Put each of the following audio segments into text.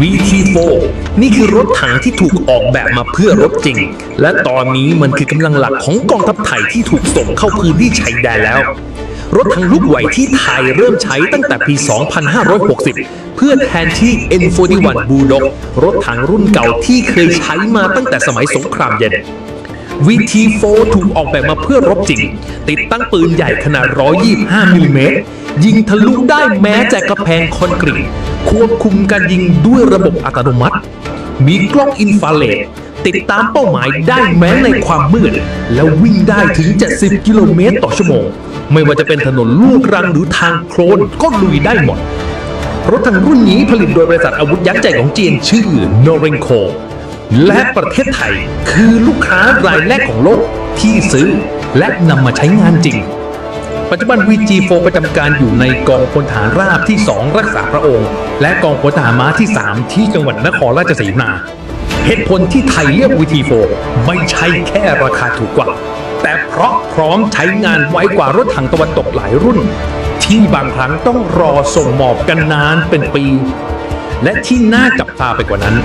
VT4 นี่คือรถถังที่ถูกออกแบบมาเพื่อรบจริง และตอนนี้มันคือกำลังหลักของกองทัพไทยที่ถูกส่งเข้าพื้นที่ชายแดนแล้ว รถถังลูกไหวที่ไทยเริ่มใช้ตั้งแต่ปี 2560 เพื่อแทนที่ N41 Bulldog รถถังรุ่นเก่าที่เคยใช้มาตั้งแต่สมัยสงครามเย็น VT4 ถูกออกแบบมาเพื่อรบจริง ติดตั้งปืนใหญ่ขนาด 125 มิลลิเมตร ยิงทะลุได้แม้จากกระแพงคอนกรีต ควบคุมการยิงด้วยระบบอัตโนมัติ มีกล้องอินฟราเรดติดตามเป้าหมายได้แม้ในความมืด แล้ววิ่งได้ถึง 70 กิโลเมตรต่อชั่วโมง ไม่ว่าจะเป็นถนนลูกรังหรือทางโคลนก็ลุยได้หมด รถถังรุ่นนี้ผลิตโดยบริษัทอาวุธยักษ์ใหญ่ของจีนชื่อ n o r e n c o และประเทศไทยคือลูกค้ารายแรกของโลกที่ซื้อและนำมาใช้งานจริง ปัจจุบัน VG4 ประจำการอยู่ในกองพลฐานราบที่ 2 รักษาพระองค์ และกองพลทหารม้าที่ 3 ที่จังหวัดนครราชสีมา เหตุผลที่ไทยเลือก VT4 ไม่ใช่แค่ราคาถูกกว่า แต่เพราะพร้อมใช้งานไวกว่ารถถังตะวันตกหลายรุ่น ที่บางครั้งต้องรอส่งมอบกันนานเป็นปี และที่น่าจับตาไปกว่านั้น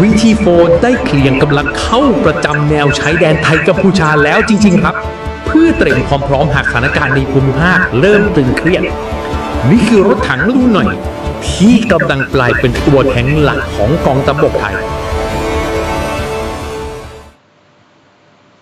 วีทีโฟนได้เคลียงกำลังเข้าประจำแนวชายแดนไทยกัมพูชาแล้วจริง ๆ ครับ เพื่อเตรียมความพร้อมหากสถานการณ์ในภูมิภาคเริ่มตึงเครียด นี่คือรถถังรุ่นหน่อย ที่กำลังกลายเป็นตัวแข็งหลักของกองตำบกไทย